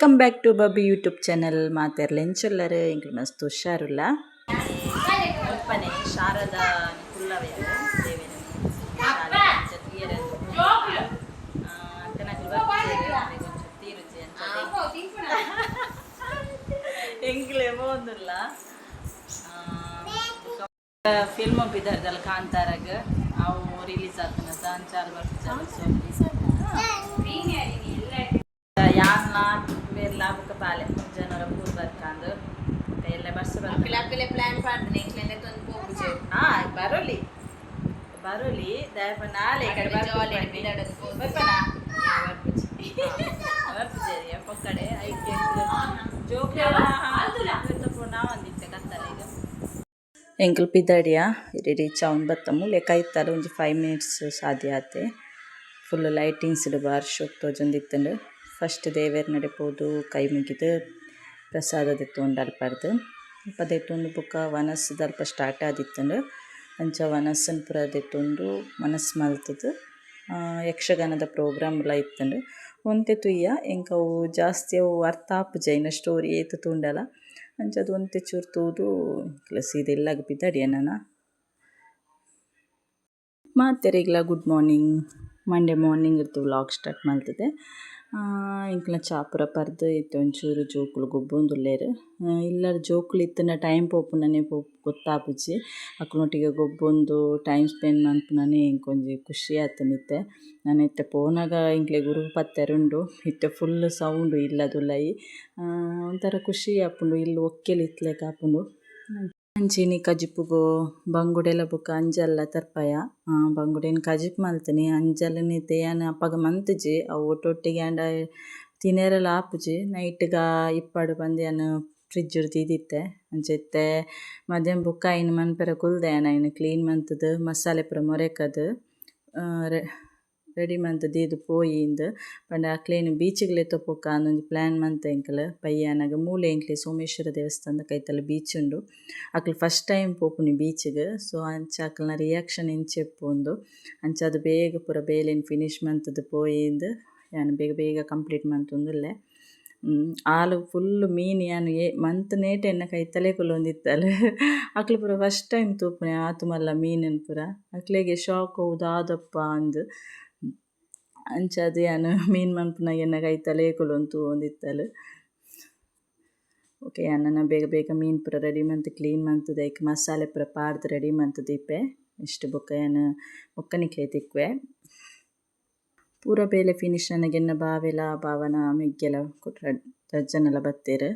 Welcome back to Babbi YouTube channel ಮಾತೆರ್ಲ ಎಂಚೊಲ್ಲರು ಎಂಕ್ಲು ಮಸ್ತ್ ಹುಷಾರುಲ್ಲ? ಒಪ್ಪನೆ ಶಾರದಾ ಕುಲ್ಲವೇರು ದೇವೇರು ಎಂಕ್ಲೇಮೋ ಒಂದಿಲ್ಲ ಫಿಲ್ಮ್ ಬಿದ್ದರ್ದಲ್ಲ ಕಾಂತಾರಾಗ ಅವು ರಿಲೀಸ್ ಆಗ್ತಾನೆ. ದಾಂಚಾಲ್ ಬರ್ತಾರೆ ಸೊ ಯಾನ್ನ ಬೇರೆ ಬುಕ್ಕ ಪಾಲೆ ಜನರ ಪೂರ್ ಬರ್ಕಂದು ಎಲ್ಲ ಬಸ್ ಅಕ್ಕಲೆ ಅಕ್ಕಲೆ ಪ್ಲಾನ್ ಮಾಡ್ತೀನಿ ಎಂಕ್ಲೆನೆ ತಂದು ಹೋಗುಜೆ ಹಾ ಬರೋಲಿ ಬರೋಲಿ ದಯಪ ನಾಳೆ ಈ ಕಡೆ ಜಾಲಿ ಬರ್ಪುಜಿ. ಬಿಡಾಡೋದು ಹೋಗುದು. ಬರ್ಪನಾ? ಬರ್ಪುಜಿ. ಬರ್ಪುಜಿ ಅದೇ, ಪೊಕ್ಕಡೆ ಐತೆ ಜೋಕ್ಲೆ ನಾವಂದಿತ್ತೆ ಕತ್ತಲೆ ಈಗ ಎಂಕಲ್ ಪಿದ್ದಾಡಿಯ ಇರಿ ರೀಚ್ ಅವ್ನು ಬತ್ತಮು ಲೆಕ್ಕ ಇತ್ತಾರೆ ಒಂಜಿ ಫೈವ್ ಮಿನಿಟ್ಸ್ ಸಾಧ್ಯ ಆತೆ ಫುಲ್ ಲೈಟಿಂಗ್ಸ್ ಬಾರ್ ಶೋಕ್ ತೋಜೊಂದಿತ್ತಂಡು ಫಸ್ಟ್ ದೇವೇರ್ ನಡೆಪೋದು, ಕೈ ಮುಗಿದು ಪ್ರಸಾದ ದೆತ್ತೊಂಡು ಅಲ್ಪಾರ್ದು ಅಲ್ಪ ದೆತ್ತೊಂದು ಬುಕ್ಕ ವನಸ್ ಅಲ್ಪ ಸ್ಟಾರ್ಟ್ ಆದಿತ್ತಂಡು ಅಂಚ ವನಸ್ಸನ್ ಪುರ ದೆತ್ತೊಂದು ಮನಸ್ಸು ಮಲ್ತದು ಯಕ್ಷಗಾನದ ಪ್ರೋಗ್ರಾಮ್ ಎಲ್ಲ ಇತ್ತಂಡು ಒಂತೆ ತುಯ್ಯ ಎಂಕ ಅವು ಜಾಸ್ತಿ ಅವು ಅರ್ಥ ಆಪುಜೈನ ಸ್ಟೋರಿ ಏತು ತೂಂಡಲ, ಅಂಚದು ಒಂತೆ ಚೂರು ತೂದು ಸೀದೆಲ್ಲಾಗ ಬಿದ್ದಾಡಿಯ ನಾನು ಮಾತೆರೆಗ್ಲ ಗುಡ್ ಮಾರ್ನಿಂಗ್, ಮಂಡೇ ಮಾರ್ನಿಂಗ್ ಇರ್ತು ವ್ಲಾಗ್ ಸ್ಟಾರ್ಟ್ ಮಾಡ್ತದೆ ಇಂಕ್ಲ ಚಾಪುರ ಪರ್ದು ಇತ್ತು, ಒಂಚೂರು ಜೋಕುಲು ಗೊಬ್ಬೊಂದುಲ್ಲೇರು ಇಲ್ಲರ ಜೋಕುಲು ಇತ್ತಿನ ಟೈಮ್ ಪೋಪುನನೆ ಪೋಪು ಗೊತ್ತಾಪುಜಿ ಅಕ್ಲೊಟ್ಟಿಗೆ ಗೊಬ್ಬೊಂದು ಟೈಮ್ ಸ್ಪೆಂಡ್ ಮನ್ಪುನನೆ ಇಂಕೊಂಜಿ ಖುಷಿ ಆತನಿತ್ತೆ ನಾನು ಇತ್ತೆ ಪೋನಾಗ ಇಂಕ್ಲೆ ಗುರು ಪತ್ತೆರುಂಡು, ಇತ್ತೆ ಫುಲ್ ಸೌಂಡು ಇಲ್ಲದುಲ್ಲೈ ಒಂಥರ ಖುಷಿ ಆಪುಂಡು, ಇಲ್ಲಿ ಒಕ್ಕೆಲಿ ಇತ್ಲೆಕ್ ಆಪುಂಡು ಅಂಚಿನಿ ಕಜಿಪುಗು, ಬಂಗುಡೆಲ ಬೊಕ ಅಂಜಲ್ಲ ತರ್ಪಯ. ಬಂಗುಡೆನ್ ಕಜಿಪ್ ಮಲ್ತಿನಿ, ಅಂಜಲನಿ ತೇಯನ ಅಪ್ಪಗ ಮಂತುಜಿ, ಅವು ಒಟ್ಟೊಟ್ಟಿಗೆ ಆಂಡ ತಿನೇರಲ ಆಪುಜಿ. ನೈಟ್ಗ ಇಪ್ಪಡು ಅನ್ನು ಫ್ರಿಡ್ಜ್ ದೀದಿತ್ತೆ ಅಂಚೆತ್ತೆ ಮಧ್ಯಾಹ್ನ ಬುಕ್ಕ ಐನ್ ಮನ್ಪೆರ ಕುಲ್ದೆ ಐನ್ ಕ್ಲೀನ್ ಮಂತುದು, ಮಸಾಲೆ ಪೂರ ಮೊರೆಕದು. ರೆಡಿ ಮಂತ್ ದೀದು ಪೋಯಿಂದು ಪಂಡ ಅಕ್ಲೇನ್ ಬೀಚಿಗ್ಲೆ ಪೊಕ್ಕ ಅಂದೊಂಜಿ ಪ್ಲ್ಯಾನ್ ಮಂತ ಎಂಕಲ್. ಪಯ್ಯಾನಗ ಮೂಲೆ ಎಂಕ್ಲೆ ಸೋಮೇಶ್ವರ ದೇವಸ್ಥಾನದ ಕೈತಲ ಬೀಚ್ ಉಂಡು. ಅಕ್ಲು ಫಸ್ಟ್ ಟೈಮ್ ಪೋಪುನಿ ಬೀಚ್ಗ್ ಸೊ ಅಂಚ ಅಕ್ಲ್ನ ರಿಯಾಕ್ಷನ್ ಎಂಚೆಪ್ಪುಂಡು ಅಂಚ ಅದು ಬೇಗ ಪೂರ ಬೇಲೆನ್ ಫಿನಿಶ್ ಮಂತುದು ಪೋಯಿಂದು ಯಾನ್ ಬೇಗ ಬೇಗ ಕಂಪ್ಲೀಟ್ ಮಂತುಂದುಲ್ಲೆ ಆಲು ಫುಲ್ ಮೀನ್ ಯಾನ್ ಏ ಮಂತ್ ನೇಟ್ ಎನ್ನ ಕೈತಲೆ ಕುಲೊಂದಿತ್ತಲ್ ಅಕ್ಲು ಪೂರ ಫಸ್ಟ್ ಟೈಮ್ ತೂಪುನೆ ಆತು ಮಲ್ಲ ಮೀನನ್ ಪೂರ. ಅಕ್ಲೆಗೆ ಶಾಕ್ ಹೌದಾದಪ್ಪ ಅಂದ್. ಅಂಚ ಅದು ಯಾನ್ ಮೀನ್ ಮನ್ಪುನ ಎನ್ನ ಕೈತಲೆ ಕುಲೊಂದು ತೂವೊಂದಿತ್ತಲ್ ಓಕೆ ಯಾನನ ಬೇಗ ಬೇಗ ಮೀನ್ ಪೂರ ರೆಡಿ ಮಂತ್ ಕ್ಲೀನ್ ಮಂತುದು ಐಕ್ ಮಸಾಲೆ ಪೂರ ಪಾಡ್ದು ರೆಡಿ ಮಂತುದು ದೀಪೆ ಇಷ್ಟು ಬೊಕ್ಕ ಯಾನ್ ಬೊಕ್ಕನಿಕ್ಲೆ ತಿಕ್ವೆ ಪೂರ ಬೇಲೆ ಫಿನಿಶ್ ನನಗೆನ್ನ ಬಾವೆಲ, ಬಾವನ, ಮಿಗ್ಗೆಲ ಕೊಟ್ರ ರಜ್ಜನೆಲ್ಲ ಬತ್ತೇರು.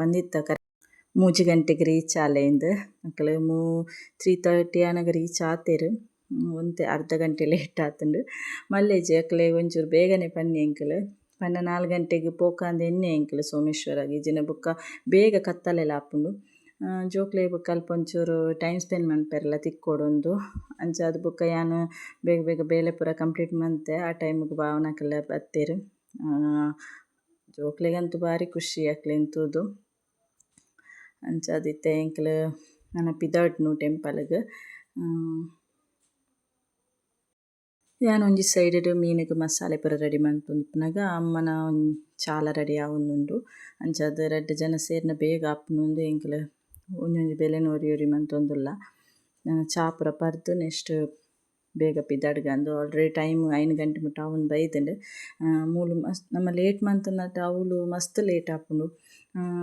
ಪಂದಿತ್ತ ಕರೆ ಮೂಜಿ ಗಂಟೆಗೆ ರೀಚ್ ಆಲೆಂದು. ಅಕಲ್ ಮೂ ತ್ರೀ ತರ್ಟಿ ಆನಗ ರೀಚ್ ಆತೇರು. ಒಂತೆ ಅರ್ಧ ಗಂಟೆ ಲೇಟ್ ಆತುಂಡು. ಮಲ್ಲೇಜಿ ಅಕ್ಲೆ ಒಂಚೂರು ಬೇಗನೆ ಪನ್ನಿ ಎಂಕಲ್ ಪಂಡ ನಾಲ್ಕು ಗಂಟೆಗ್ ಪೋಕಾಂದ್ ಎನ್ನೆ ಎಂಕಲ್ ಸೋಮೇಶ್ವರಗ್. ಇಜಿನ ಬೊಕ್ಕ ಬೇಗ ಕತ್ತಲೆಲ ಆಪುಂಡು ಜೋಕ್ಲೆ ಬುಕ್ ಅಲ್ಪ ಒಂಚೂರು ಟೈಮ್ ಸ್ಪೆಂಡ್ ಮನ್ಪೆರ್ಲ ತಿಕ್ಕೊಡೊಂದು. ಅಂಚ ಅದು ಬೊಕ್ಕ ಯಾನ್ ಬೇಗ ಬೇಗ ಬೇಲೆ ಪೂರ ಕಂಪ್ಲೀಟ್ ಮಂತೆ ಆ ಟೈಮ್ಗೆ ಭಾವನಕ್ಕೆಲ್ಲ ಬತ್ತೇರು ಜೋಕ್ಲೆಗಂತೂ ಭಾರಿ ಖುಷಿ ಅಕ್ಲೆ ತೂದು ಅಂಚ ಅದಿತ್ತೆ ಎಂಕಲ್ ನನ್ನ ಪಿದಾಡ್ನು ಟೆಂಪಲ್ಗ್ ಯಾನ್ ಒಂಜಿ ಸೈಡ್ ಮೀನಿಗೆ ಮಸಾಲೆ ಪೂರ ರೆಡಿ ಮನ್ಪುನಿಪ್ಪುನಗ ಅಮ್ಮನ ಚಾಲ ರೆಡಿ ಆವೊಂದುಂಡು ಅಂಚ ಅದು ರಡ್ಡ್ ಜನ ಸೇರ್ನ ಬೇಗ ಆಪುಂಡು ಎಂಕಲ್ ಒಂಜೊಂಜಿ ಬೆಲೆನ್ ಒರಿ ಒರಿ ಮಂತೊಂದುಲ್ಲ. ಚಾಪುರ ಪರ್ದ್ ನೆಕ್ಸ್ಟ್ ಬೇಗ ಪಿದಡ್ಗ ಅಂದು ಆಲ್ರೆಡಿ ಟೈಮ್ ಐನ್ ಗಂಟೆ ಮುಟ್ಟ ಅವನ್ ಬೈದ್ಂಡ್ ಮೂಲು ಮಸ್ತ್ ನಮ ಲೇಟ್ ಮಂತುನಟ ಅವ್ಲು ಮಸ್ತ್ ಲೇಟ್ ಆಪುಂಡು.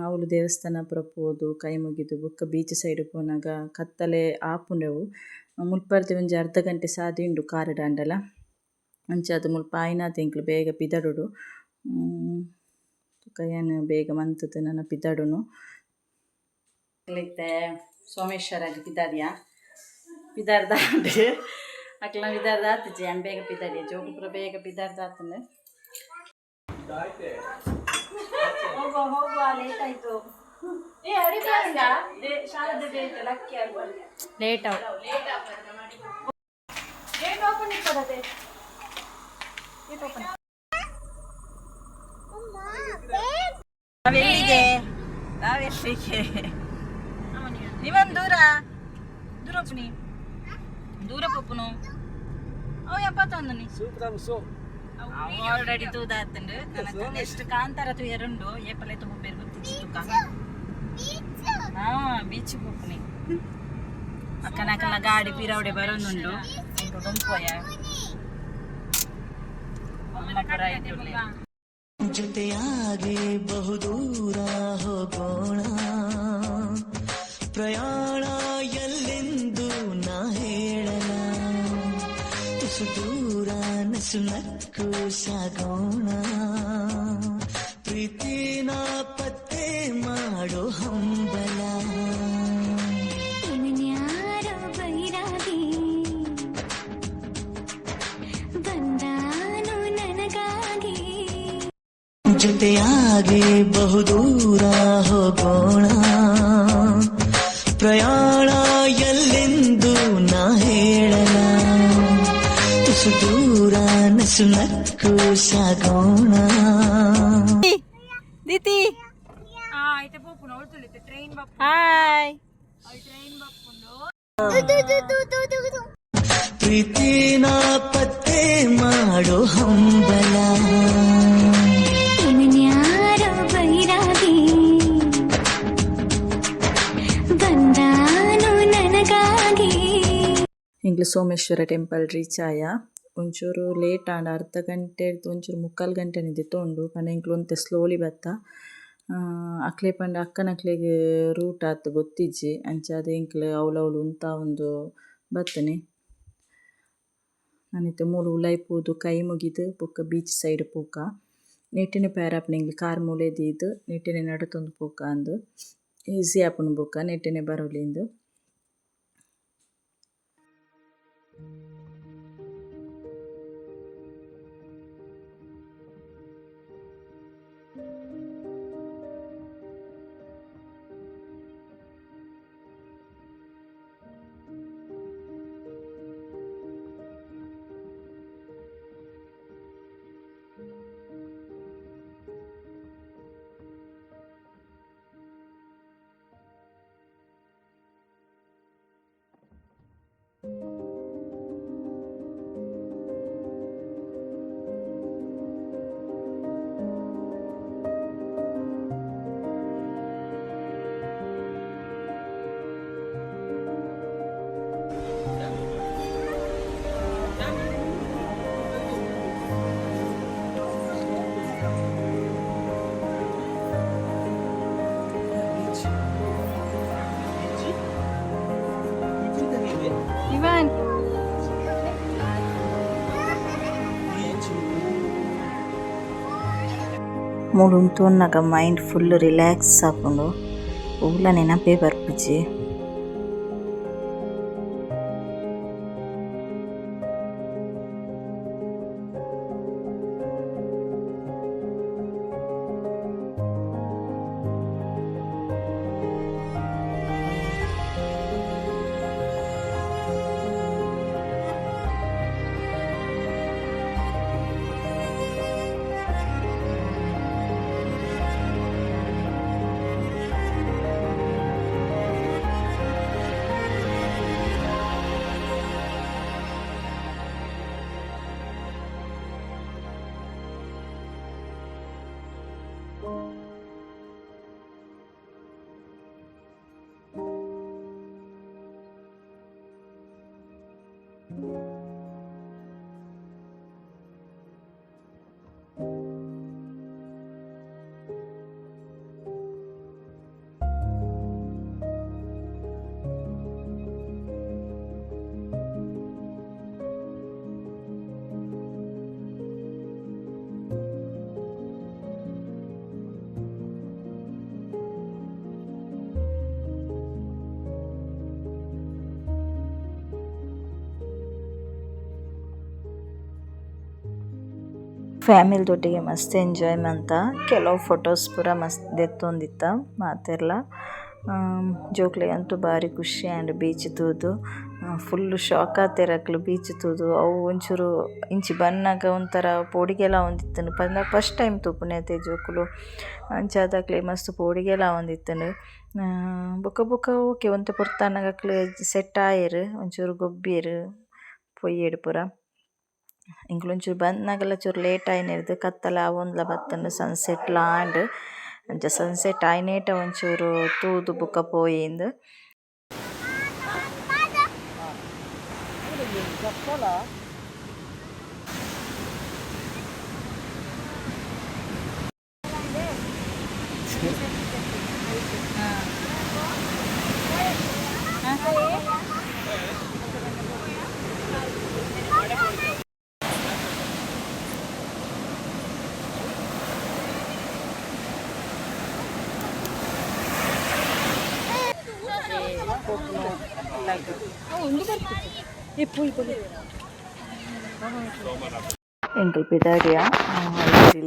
ಅವ್ಲು ದೇವಸ್ಥಾನ ಪೂರ ಪೋದು, ಕೈ ಮುಗಿದು ಬೊಕ್ಕ ಬೀಚ್ ಸೈಡ್ ಪೋನಾಗ ಕತ್ತಲೆ ಆಪುಂಡೆವು. ಮುಲ್ಪರ್ದು ಒಂಜಿ ಅರ್ಧ ಗಂಟೆ ಸಾದಿ ಉಂಡು ಕಾರ್ ದಾಂಡಲ ಅಂಚ ಅದು ಮುಲ್ಪ ಆಯ್ನಾತ್ ಎಂಕ್ಲು ಬೇಗ ಪಿದಡುಡು ಬೊಕ ಯಾನ್ ಬೇಗ ಮಂತುದು ನನ್ನ ಪಿದಡುನು ಇತ್ತೆ ಸೋಮೇಶ್ವರಗ್ ಪಿದಾಡಿಯ ಪಿದಾರ್ದ ಅಕ್ಲ ಪಿದಾರ್ದ ಆತುಜಿ ಅನ್ ಬೇಗ ಪಿದಾಡಿಯ ಜೋಗುಪುರ ಪೂರ ಬೇಗ ಪಿದಾರ್ದ ಆತುಂಡು ಹೋಗುವ ಹೋಗುವ ಲೇಟ್ ಆಯ್ತು ಲೇಟ್ ನಾವೆಲ್ಲಿಗೆ? ನಾವೆಲ್ಲಿಗೆ? ನೀವೊಂದು ದೂರ? ದೂರ ಒಪ್ಪನಿ. ದೂರ ಪಪ್ಪನು ಅವು ಎಪ್ಪತ್ತೊಂದು ನೀ. ಆಲ್ರೆಡಿ ತೂದಾತಂಡು ನೆಕ್ಸ್ಟ್ ಕಾಂತಾರ ತೂಯರುಂಡು. ಏಪಲೆ ತುಂಬ ಬೇರೆ ಗೊತ್ತಿತ್ತು ತುಕ ಹಾ ಬೀಚ್ ಹೋಗ್ನಿ ಅಕ್ಕನ ಅಕ್ಕನ ಗಾಡಿ ಪಿರವಡೆ ಬರೋದುಂಡು ಇಂಟು ಡೊಂಪೋಯ ಅಮ್ಮ ಪುರ ಇದ್ದುಲ್ಲೆ. ಜೊತೆಯಾಗಿ ಬಹುದೂರ ಹೋಗೋಣ ಪ್ರಯಾಣ ಎಲ್ಲೆಂದು ನಾ ಹೇಳಲ ತುಸು ದೂರ ನಸು ನಕ್ಕು ಸಾಗೋಣ ಜೊತೆಯಾಗಿ ಬಹುದೂರ ಹೋಗೋಣ. ಪ್ರಯಾಣ ಎಲ್ಲೆಂದು ನಾ ಹೇಳಲ ತುಸು ದೂರ ನಸು ನಕ್ಕು ಸಾಗೋಣ. ದಿತಿ. ಹಾಯ್. ಪ್ರೀತಿನ ಪತ್ತೆ ಮಾಡೋ ಹಂಬಲ. ಇಂಗ್ಲು ಸೋಮೇಶ್ವರ ಟೆಂಪಲ್ ರೀಚ್ ಆಯ ಒಂಚೂರು ಲೇಟ್ ಆಂಡ ಅರ್ಧ ಗಂಟೆ ಒಂಚೂರು ಮುಕ್ಕಾಲು ಗಂಟೆ ನಿಂದಿತ್ತು ಉಂಡು ಪಂಡ ಇಂಕ್ಲು ಒಂತೆ ಸ್ಲೋಲಿ ಬತ್ತ ಅಕ್ಲೆ ಪಂಡ ಅಕ್ಕನ ಅಕ್ಲೆಗ್ ರೂಟ್ ಆತು ಗೊತ್ತಿಜ್ಜಿ. ಅಂಚಾದ ಇಂಕ್ಲು ಅವಳವಳು ಉಂತ ಒಂದು ಬತ್ತನೆ ನಾನಿತ್ತೆ ಮೂಲು ಉಲಾಯ್ಪೋದು ಕೈ ಮುಗಿದು ಬೊಕ್ಕ ಬೀಚ್ ಸೈಡ್ ಪೋಕ. ನೆಟ್ಟಿನ ಪ್ಯಾರಾಪನ ಇಂಗ್ಲು ಕಾರ್ ಮೂಲೆ ದೀದು ನೆಟ್ಟಿನ ನಡತೊಂದು ಪೋಕ ಅಂದು. ಈಸಿ ಆಪುನು ಬೊಕ್ಕ ನೆಟ್ಟಿನ ಬರೋಲಿಂದು. ಮುಳುಂತೊನ್ನಗ ಮೈಂಡ್ ಫುಲ್ ರಿಲ್ಯಾಕ್ಸ್ ಆಪುಂಡು ಪೂಲ ನೆನಪೇ ಬರ್ಪುಜಿ ಫ್ಯಾಮಿಲಿದೊಟ್ಟಿಗೆ ಮಸ್ತ್ ಎಂಜಾಯ್ ಮಂತ. ಕೆಲವು ಫೋಟೋಸ್ ಪೂರ ಮಸ್ತ್ ದೆತ್ತೊಂದಿತ್ತ, ಮಾತೆರ್ಲ. ಜೋಕ್ಲೆ ಅಂತೂ ಭಾರಿ ಖುಷಿ ಆ್ಯಂಡ್ ಬೀಚ್ ತೂದು. ಫುಲ್ ಶಾಕ್ ಅಕ್ಲ್ ಬೀಚ್ ತೂದು. ಅವು ಒಂಚೂರು ಇಂಚಿ ಬನ್ನಾಗ ಒಂಥರ ಪೋಡಿಗೆಲ ಒಂದಿತ್ತನು. ಪಂದ ಫಸ್ಟ್ ಟೈಮ್ ತೂಪುನೆ ಜೋಕುಲು. ಅಂಚಾದಕ್ಲೆ ಮಸ್ತ್ ಪೋಡಿಗೆಲ ಒಂದಿತ್ತನು. ಬೊಕ ಬೊಕ ಓಕೆ, ಒಂತೆ ಪೊರ್ತನಗಕ್ಲೆ ಸೆಟ್ ಆಯೆರ್, ಒಂಚೂರು ಗೊಬ್ಬಿರ್ ಪೊಯ್ಯೆಡ್ ಪೂರ. ಇಂಕ್ಲೊಂಚೂರು ಬಂದಾಗೆಲ್ಲ ಚೂರು ಲೇಟ್ ಆಯ್ನಿರ್ದು, ಕತ್ತಲ ಆವೊಂದ್ಲ ಬತ್ತಂಡು ಸನ್ಸೆಟ್ ಲಾಂಡ್. ಅಂಚ ಸನ್ಸೆಟ್ ಆಯ್ನೇಟ ಒಂಚೂರು ತೂದು ಬುಕ್ಕ ಪೋಯಿಂದು. ಎಂಕಲ್ ಪಿದಾಡಿಯ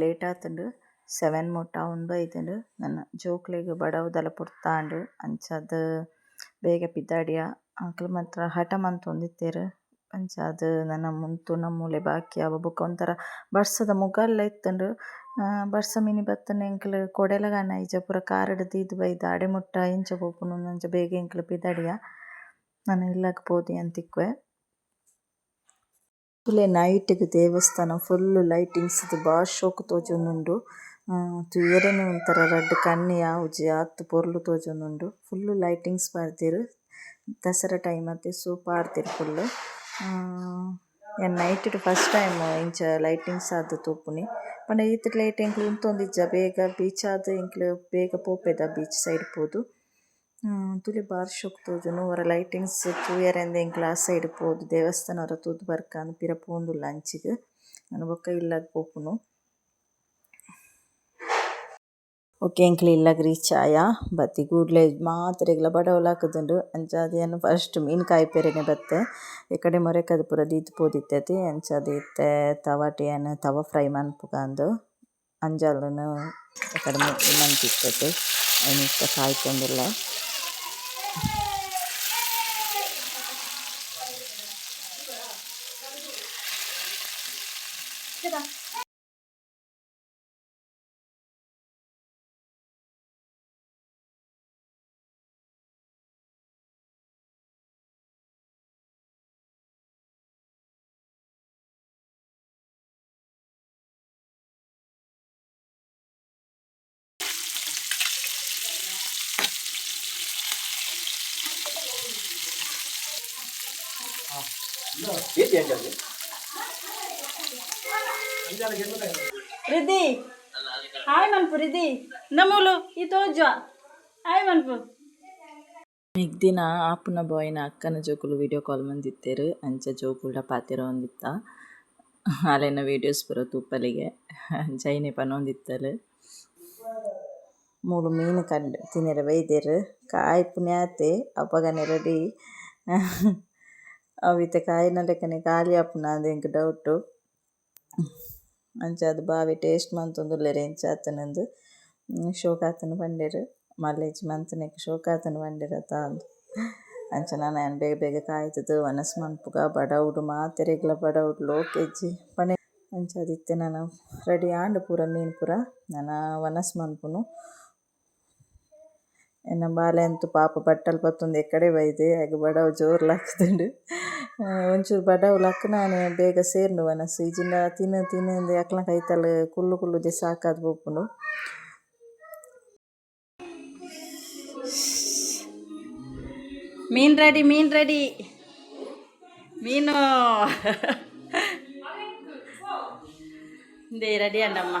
ಲೇಟ್ ಆತುಂಡು. ಸೆವೆನ್ ಮುಟ್ಟ ಉಂಡು ಐತುಂಡು. ನನ್ನ ಜೋಕ್ಲೆಗ್ ಬಡವುದಲ ಪುಡ್ತಾಂಡು. ಅಂಚದು ಬೇಗ ಪಿದಾಡಿಯ ಅಂಕಲ್ ಮಾತ್ರ ಹಠ ಮಂತೊಂದಿತ್ತೆರ್ ಅಂಚಾದ್ ನನ್ನ ಮುಂತು ನಮ್ಮೂಲೆ ಬಾಕಿ ಆವ ಬೊಕ ಒಂಥರ ಬರ್ಸದ ಮುಗಲ್ಲ ಇತ್ತಂಡು. ಬರ್ಸ ಮಿನಿ ಬತ್ತುನ ಎಂಕುಲು ಕೊಡೆಲಗನ ಇಜ್ಜ ಪೂರ ಕಾರುಡು ದೀದ್ ಬೈದ ಅಡೆಮುಟ್ಟ ಇಂಚ ಪೋಪುನು ಅಂಚ ಬೇಗ ಎಂಕಲ್ ಪಿದಾಡಿಯ ನಾನು ಇಲ್ಲಕ್ಕೆ ಪೋದಿ ಅಂತಿಕ್ವೆ. ಉಲೇ ನೈಟ್ಗ್ ದೇವಸ್ಥಾನ ಫುಲ್ ಲೈಟಿಂಗ್ಸ್ ದ್ ಬಾರಿ ಶೋಕು ತೋಜೊಂದುಂಡು ತೂಯೆರೆನೆ ಒಂಥರ ರಡ್ಡ್ ಕಣ್ಣು ಆವುಜಿ ಆತ್ ಪೊರ್ಲು ತೋಜೊಂದುಂಡು ಫುಲ್ ಲೈಟಿಂಗ್ಸ್ ಪಾಡ್ದೆರ್ ದಸರಾ ಟೈಮ್ ಅತ್ತೆ ಸೊ ಪಾಡ್ದೆರ್ ಫುಲ್ ಯಾನ್ ನೈಟ್ ಫಸ್ಟ್ ಟೈಮ್ ಇಂಚ ಲೈಟಿಂಗ್ಸ್ ಆದ್ ತೂಪುನಿ ಪಂಡ ಈತ್ ಲೈಟ್ ಎಂಕ್ಲೆ ಉಂತೊಂದಿಜ್ಜ ಬೇಗ ಬೀಚ್ ಆದ್ ಎಂಕ್ಲೆ ಬೇಗ ಪೋಪೆದ ಬೀಚ್ ಸೈಡ್ ಪೋದು ತುಲೆ ಬಾರಿ ಶೋಕು ತೋಜುಂಡು ಒರ ಲೈಟಿಂಗ್ಸ್ ತೂಯೆರೆಂದ್ ಎಂಕ್ಲೆ ಗ್ಲಾಸ್ ಸೈಡ್ ಪೋದು, ದೇವಸ್ಥಾನ ವರ ತೂದ್ ಬರ್ಕ ಅಂದ್ ಪಿರ ಪೋವೊಂದುಲ್ಲ ಅಂಚಿಗ್. ಬೊಕ ಇಲ್ಲಗ್ ಪೋಪುನು. ಓಕೆ ಎಂಕ್ಲೆ ಇಲ್ಲಗ್ ರೀಚ್ ಆಯ ಬತ್ತಿ ಕೂಡ್ಲೆ ಮಾತೆರೆಗ್ಲ ಬಡವಲಾಕುದುಂಡು ಅಂಚಾದ್ ಯಾನ್ ಫಸ್ಟ್ ಮೀನ್ ಕಾಯಿಪೆರೆನೆ ಬತ್ತೆ. ಎಕಡೆ ಮೊರೆಕದ್ ಪೂರ ದೀತ್ ಪೋದಿತ್ತೆತೆ. ಅಂಚಾದ್ ಇತ್ತೆ ತವಾಟೆ ತವ ಫ್ರೈ ಮನ್ಪುಗಂದು ಅಂಜಾಲ್ನು ಎಕಡೆ ಮನ್ಪಿತ್ತೆತೆ. ರಿದ್ದಿ ಹಾಯ್ ಮನ್ಪು ರಿದ್ದಿ ನಮೂಲು ಈ ತೋಜ. ಹಾಯ್ ಮನ್ಪು. ಈಗ ದಿನ ಆಪುನ ಬಾಯ್ನ ಅಕ್ಕನ ಜೋಕುಲು ವಿಡಿಯೋ ಕಾಲ್ ಮಂದಿತ್ತೆರ್. ಅಂಚ ಜೋಕುಲ್ಡ ಪಾತಿರೋ ಒಂದಿತ್ತ. ಅಲ್ಲೇನ ವೀಡಿಯೋಸ್ ಪೂರ ತುಪ್ಪಲಿಗೆ ಜೈನೆ ಪನೊಂದಿತ್ತಲು ಮೂಲು ಮೀನು ಕಂಡು ತಿನ್ನೆರೆ ಬೈದೇರು. ಕಾಯಿ ಪುಣ್ಯಾತೆ ಅಪಗನೆ ರೆಡಿ ಅವಿತ್ತೆ ಕಾಯಿನ ಲೆಕ್ಕನೆ ಖಾಲಿ ಆಪುನ ಅಂದ್ ಎಂಕ್ ಅಂಚ ಅಂಚಾದ್ ಬಾವಿ ಟೇಸ್ಟ್ ಮಂತೊಂದುಲ್ಲೆರ್ ಎಂಚ ಆತುಂಡು ಶೋಕ್ ಆತುಂಡು ಪಂಡೆರ್ ಮಲ್ಲ ಇಜ್ಜಿ ಮಂತುನೆಗ್ ಶೋಕ್ ಆತುಂಡು ಪಂಡೆರ್ ಅತ ಅಂದ್ ಅಂಚ ನನ ಆಯ್ನ್ ಬೇಗ ಬೇಗ ಕಾಯ್ದ್ ವನಸ್ ಮನ್ಪುಗ ಬಡವುಡು ಮಾತೆರೆಗ್ಲ ಬಡವುಡು ಲೋಕೆಜ್ಜಿ ಪಂಡ ಅಂಚಾದ್ ಇತ್ತೆ ನನ ರೆಡಿ ಆಂಡು ಪೂರ ಮೀನ್ ಪೂರ ನನ ವನಸ್ ಮನ್ಪುನು ಎನ್ನ ಬಾಲೆ ಪಾಪ ಬಟ್ಟಲ್ ಪತ್ತೊಂದು ಎಕ್ಕಡೆ ಬೈದೆ ಐಕ್ ಬಡವ ಜೋರ್ ಲಾಕ್ದುಂಡು ಒಂಚೂರು ಬಡವು ಲಕ್ಕುನಾನೆ ಬೇಗ ಸೇರ್ನು ವನಸ್ ಇಜ್ಜಿಂಡ ತಿನ್ನು ತಿನ್ನಂದ್ ಅಕ್ಲೆನ ಕೈತಲ್ ಕುಲ್ಲು ಕುಲ್ಲುದೆ ಸಾಕಾದ್ ಪೋಪುಂಡು ಮೀನ್ ರೆಡಿ ಮೀನ್ ರೆಡಿ. ಮೀನು. ದೇ ರೆಡಿ ಅಂಡಮ್ಮ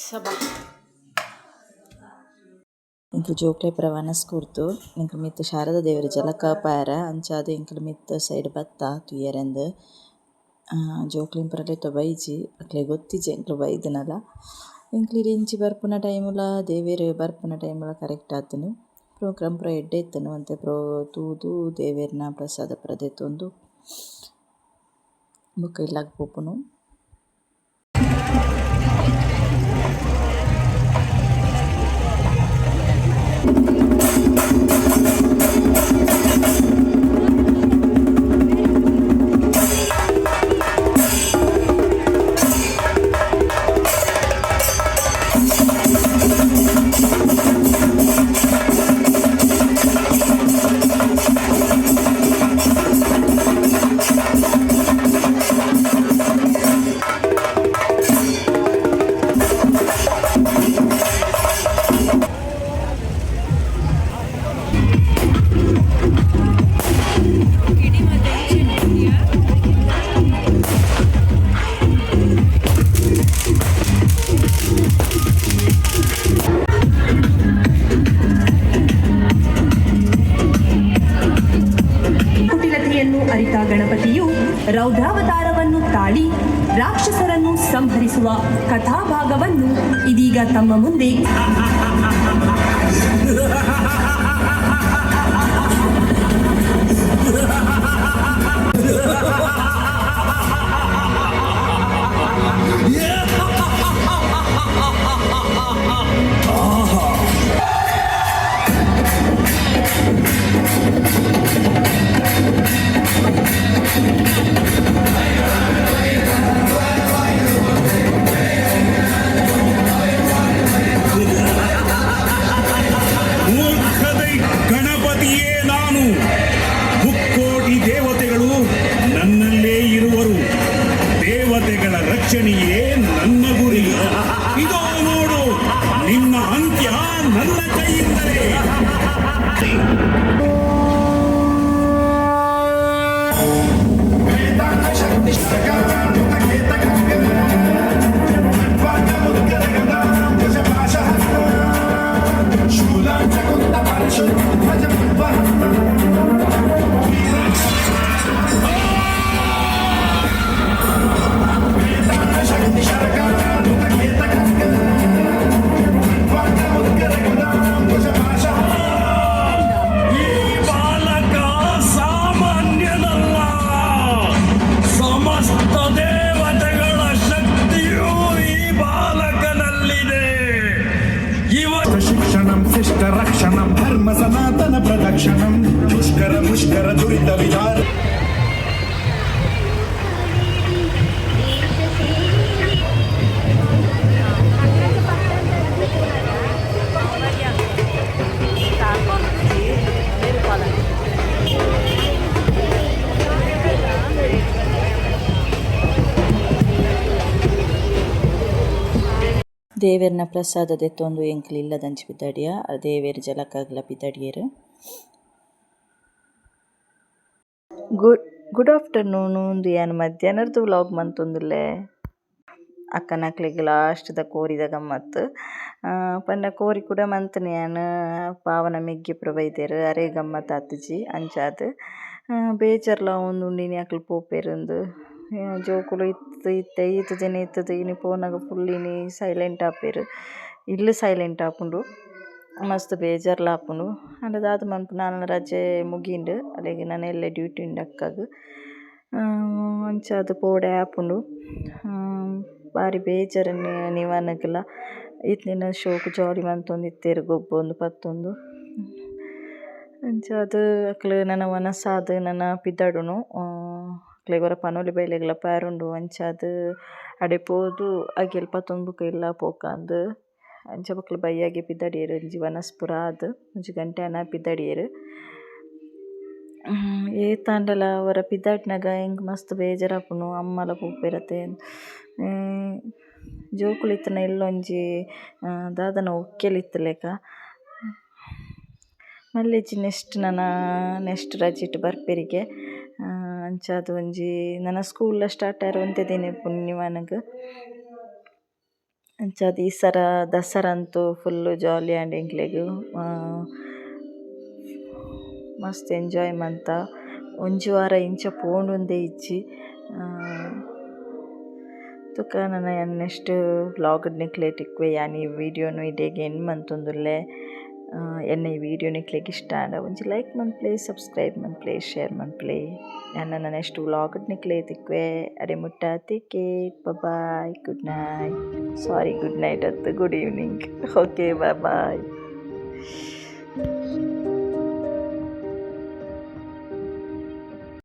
ಸಬಾ. ಇಂಕ್ಲು ಜೋಕ್ಲೆ ಪೂರ ವನಸ್ ಕೂರ್ತು. ಇಂಕ್ಲು ಮಿತ್ತ್ ಶಾರದ ದೇವೆರ್ ಜಲಕ ಪಾಯರ ಅಂಚಾದ್ ಇಂಕ್ಲು ಮಿತ್ತ್ ಸೈಡ್ ಬತ್ತ ತೂಯೆರೆಂದ್ ಜೋಕ್ಲೆನ್ ಪೂರ ಲೆತ್ತ ಬೈಜಿ. ಅಕ್ಲೆಗ್ ಗೊತ್ತಿಜ್ಜಿ ಎಂಕ್ಲು ಬೈದಿನಲ. ಎಂಕ್ಲೆಗ್ ಇಂಚಿ ಬರ್ಪುನ ಟೈಮುಲ. ದೇವೆರ್ ಬರ್ಪುನ ಟೈಮುಲ ಕರೆಕ್ಟ್ ಆತುಂಡು ಪ್ರೋಗ್ರಾಮ್ ಪೂರ ಎಡ್ಡೆ ಇತ್ತುಂಡು ಒಂತೆ ಪ್ರೊ ತೂದು ದೇವೆರ್ನ ಪ್ರಸಾದ ಪೂರ ದೆತ್ತೊಂದು ಬೊಕ ಇಲ್ಲಗ್ ಪೋಪುನು. ರೌದ್ರಾವತಾರವನ್ನು ತಾಳಿ ರಾಕ್ಷಸರನ್ನು ಸಂಹರಿಸುವ ಕಥಾಭಾಗವನ್ನು ಇದೀಗ ತಮ್ಮ ಮುಂದೆ. ಈ ದೇವೇರ್ನ ಪ್ರಸಾದ ದೆತ್ತೊಂದು ಎಂಕ್ಲು ಇಲ್ಲದಂಚಿ ಬಿದ್ದಡಿಯ ದೇವೇರ್ ಜಲಕ್ಕಾಗ್ಲ ಬಿದ್ದಡಿಯರು. ಗುಡ್ ಗುಡ್ ಆಫ್ಟರ್ನೂನ್, ಒಂದು ಏನು ಮಧ್ಯಾಹ್ನದ್ದು ವ್ಲಾಗ್ ಮಂತೊಂದುಲ್ಲೆ ಅಕ್ಕನಕ್ಲಿಗೆ ಲಾಸ್ಟ್ದ ಕೋರಿದ ಗಮ್ಮತ್ತು ಪಂಡ ಕೋರಿ ಕೂಡ ಮಂತನೆ ಏನು, ಪಾವನ ಮೆಗ್ಗಿ ಪುರ ಅರೆ ಗಮ್ಮತ್ ಆತುಜಿ ಅಂಚಾದ್ ಬೇಜಾರ್ಲ ಒಂದು ಉಂಡಿನಿ ಅಕ್ಲು ಪೋಪೆರಂದು ಜೋಕುಲು ಇತ್ತು, ಇತ್ತೆ, ಈತ್ ಜನ ಇತ್ತದು ಇನಿ ಪೋನಗ ಫುಲ್ ಇನಿ ಸೈಲೆಂಟ್ ಆಪೆರ್ ಇಲ್ಲ ಸೈಲೆಂಟ್ ಆಪುಂಡು ಮಸ್ತ್ ಬೇಜಾರ್ಲ ಆಪುಂಡು ಅಂಡದಾದ ಮನ್ಪು ನಾನು ರಜೆ ಮುಗಿಂಡು, ಅಲ್ಲಿಗೆ ನಾನು ಎಲ್ಲ ಡ್ಯೂಟಿ ಉಂಡು ಅಕ್ಕಗ್ ಅದು ಪೋಡೆ ಆಪುಂಡು ಬಾರಿ ಬೇಜಾರು ನಿವಾನಕ್ಲ ಇತ್ಲಿನ ಶೋಕು ಜಾಲಿ ಮಂತೊಂದಿತ್ತೆರ್ ಗೊಬ್ಬೊಂದು, ಪತ್ತೊಂದು. ಅಂಚಾದ್ ಅಕ್ಲ್ ನನ್ನ ಮನಸ್ಸಾದ್ ನನ್ನ ಪಿದಾಡುನು ಅಕ್ಲೆಗ್ ಪನೋಲಿ ಬೈಲೆಗ್ಲ ಪಾರುಂಡು ಅಂಚಾದ್, ಅಡೆ ಪೋದು ಅಗೆಲ್ ಪತ್ತೊಂದು ಬುಕ ಇಲ್ಲ ಪೋಕಾಂದ್. ಅಂಚ ಬಕ್ಲ್ ಬೈಯಾಗೆ ಪಿದಡಿಯೆರ್ ಒಂಜಿ ವನಸ್ ಪೂರ ಆದ್ ಒಂಜಿ ಗಂಟೆ ಅನ ಪಿದಾಡಿಯರ್ ಏತಾಂಡಲ ಅವರ ಪಿದಾಟ್ನಗ ಎಂಕ್ ಮಸ್ತ್ ಬೇಜಾರಾಪುನು, ಅಮ್ಮಲ ಪೂಪೆರತೆ ಜೋಕುಲು ಇತ್ತನ ಇಲ್ಲೊಂಜಿ ದಾದನ ದಾದನ ಒಕ್ಕೆಲಿತ್ತಲೆಕ ಮಲ್ಲೆಜಿ ನೆಕ್ಸ್ಟ್ ನನ್ನ ನೆಕ್ಸ್ಟ್ ರಜಿಟ್ ಬರ್ಪೆರಿಗೆ. ಅಂಚಾದು ಒಂಜಿ ನನ್ನ ಸ್ಕೂಲ್ ಸ್ಟಾರ್ಟ್ ಆರೆ ಒಂತೆ ದಿನ ಪುಣ್ಯವಾನಗ್. ಅಂಚಾದ್ ಈ ಸರ ದಸರಾ ಅಂತೂ ಫುಲ್ಲು ಜಾಲಿ ಆಂಡ್ ಎಂಕ್ಲೆಗ್ ಮಸ್ತ್ ಎಂಜಾಯ್ ಮಂತ. ಒಂಜಿ ವಾರ ಇಂಚ ಪೋಂಡುಂದೇ ಆ, ತುಕ ನನ್ನ ನೆಕ್ಸ್ಟ್ ಬ್ಲಾಗ್ ನಿಕ್ಲೆಗ್ ಇಕ್ವೆ ಈ ವಿಡಿಯೋನು ಇಡೆಗ್ ಎಂಡ್ ಮಂತೊಂದುಲ್ಲೆ. ಎನ್ನ ಈ ವಿಡಿಯೋ ನಿಕ್ಲೆಗ್ ಇಷ್ಟ ಆಂಡ ಒಂಜಿ ಲೈಕ್ ಮನ್ಪ್ಲೆ ಸಬ್ಸ್ಕ್ರೈಬ್ ಮನ್ಪ್ಲೆ ಶೇರ್ ಮನ್ಪ್ಲೆ ಯಾನ್ ನನ್ನ ನೆಕ್ಸ್ಟ್ ವ್ಲಾಗ್ ನಿಕ್ಲೆ ತಿಕ್ವೆ ಅಡೆ ಮುಟ್ಟ ತಿಕ್ಕೆ bye good night sorry good night ಅತ್ತು good evening okay bye bye